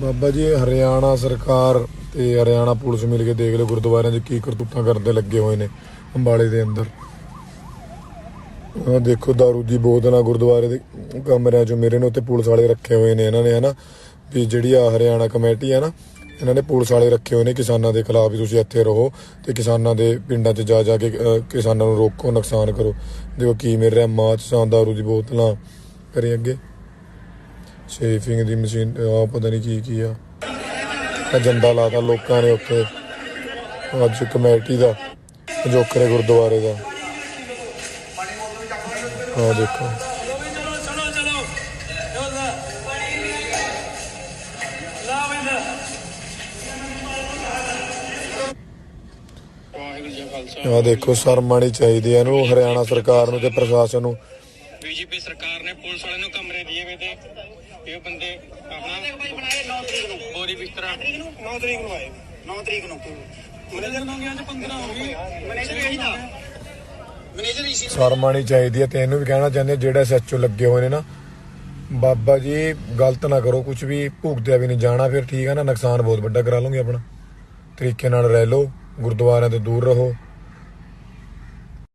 ਬਾਬਾ ਜੀ, ਹਰਿਆਣਾ ਸਰਕਾਰ ਤੇ ਹਰਿਆਣਾ ਪੁਲਿਸ ਮਿਲ ਕੇ ਦੇਖ ਲਓ ਗੁਰਦੁਆਰਿਆਂ 'ਚ ਕੀ ਕਰਤੂਤਾਂ ਕਰਦੇ ਲੱਗੇ ਹੋਏ ਨੇ ਅੰਬਾਲੇ ਦੇ ਅੰਦਰ। ਆ ਦੇਖੋ दारू ਦੀ ਬੋਤਲਾਂ ਗੁਰਦੁਆਰੇ ਦੇ ਕਮਰਿਆਂ 'ਚ ਮੇਰੇ ਨੇ ਉੱਤੇ ਪੁਲਿਸ ਵਾਲੇ ਰੱਖੇ ਹੋਏ ਨੇ ਇਹਨਾਂ ਨੇ, ਹਨਾ? ਵੀ ਜਿਹੜੀ ਆ ਹਰਿਆਣਾ ਕਮੇਟੀ ਹੈ ਨਾ, ਇਹਨਾਂ ਨੇ ਪੁਲਿਸ ਵਾਲੇ ਰੱਖੇ ਹੋਏ ਨੇ ਕਿਸਾਨਾਂ ਦੇ ਖਿਲਾਫ ਵੀ ਤੁਸੀਂ ਇੱਥੇ ਰਹੋ ਤੇ ਕਿਸਾਨਾਂ ਦੇ ਪਿੰਡਾਂ 'ਚ ਜਾ ਜਾ ਕੇ ਕਿਸਾਨਾਂ ਨੂੰ ਰੋਕੋ, ਨੁਕਸਾਨ ਕਰੋ। ਦੇਖੋ ਕੀ ਮਿਲ ਰਿਹਾ ਮਾਚ ਸਾਂ ਦਾਰੂ ਦੀ ਬੋਤਲਾਂ ਕਰੀ ਅੱਗੇ। ਸ਼ੇਫਿੰਗ ਦੀ ਮਸ਼ੀਨ ਆ ਪਤਾ ਨਹੀਂ ਕੀ ਕੀ ਆ। ਏਜੰਡਾ ਲਾਤਾ ਲੋਕਾਂ ਨੇ ਉੱਥੇ। ਅੱਜ ਕਮੇਟੀ ਦਾ ਜੋਕਰੇ ਗੁਰਦੁਆਰੇ ਦਾ। ਆ ਦੇਖੋ। ਆ ਦੇਖੋ, ਸ਼ਰਮ ਆਉਣੀ ਚਾਹੀਦੀ ਹੈ ਇਹਨੂੰ, ਹਰਿਆਣਾ ਸਰਕਾਰ ਨੂੰ ਤੇ ਪ੍ਰਸ਼ਾਸਨ ਨੂੰ। ਬੀਜੇਪੀ ਸਰਕਾਰ ਨੇ ਪੁਲਿਸ ਵਾਲਿਆਂ ਨੂੰ ਕਮਰੇ ਦਿਏ ਵੇ ਤੇ। ਇਹ ਬੰਦੇ ਆਪਣਾ ਭਾਈ ਬਣਾਏ 9 ਤਰੀਕ ਨੂੰ। ਬੋਰੀ ਬਿਸਤਰਾ। 9 ਤਰੀਕ ਨੂੰ? ਆਏ। 9 ਤਰੀਕ ਨੂੰ। ਮੈਨੇਜਰ ਨੂੰ ਗਿਆ ਅੱਜ 15 ਹੋ ਗਈ। ਮੈਨੇਜਰ ਇਹੀ ਦਾ ਮੈਨੇਜਰ ਇਸੀ ਸ਼ਰਮ ਆਉਣੀ ਚਾਹੀਦੀ ਹੈ ਤੇ ਇਹਨੂੰ ਵੀ ਕਹਿਣਾ ਚਾਹੁੰਦੇ ਜਿਹੜੇ ਐਸਐਚਓ ਲੱਗੇ ਹੋਏ ਨੇ ਨਾ। ਬਾਬਾ ਜੀ ਗਲਤ ਨਾ ਕਰੋ ਕੁਝ ਵੀ ਭੁਗਤਿਆ ਵੀ ਨਹੀਂ ਜਾਣਾ ਫਿਰ ਠੀਕ ਹੈ ਨਾ ਨੁਕਸਾਨ ਬਹੁਤ ਵੱਡਾ ਕਰਾ ਲਓਗੇ ਆਪਣਾ। ਤਰੀਕੇ ਨਾਲ ਰਹਿ ਲਓ ਗੁਰਦੁਆਰਿਆਂ ਤੋਂ ਦੂਰ ਰਹੋ।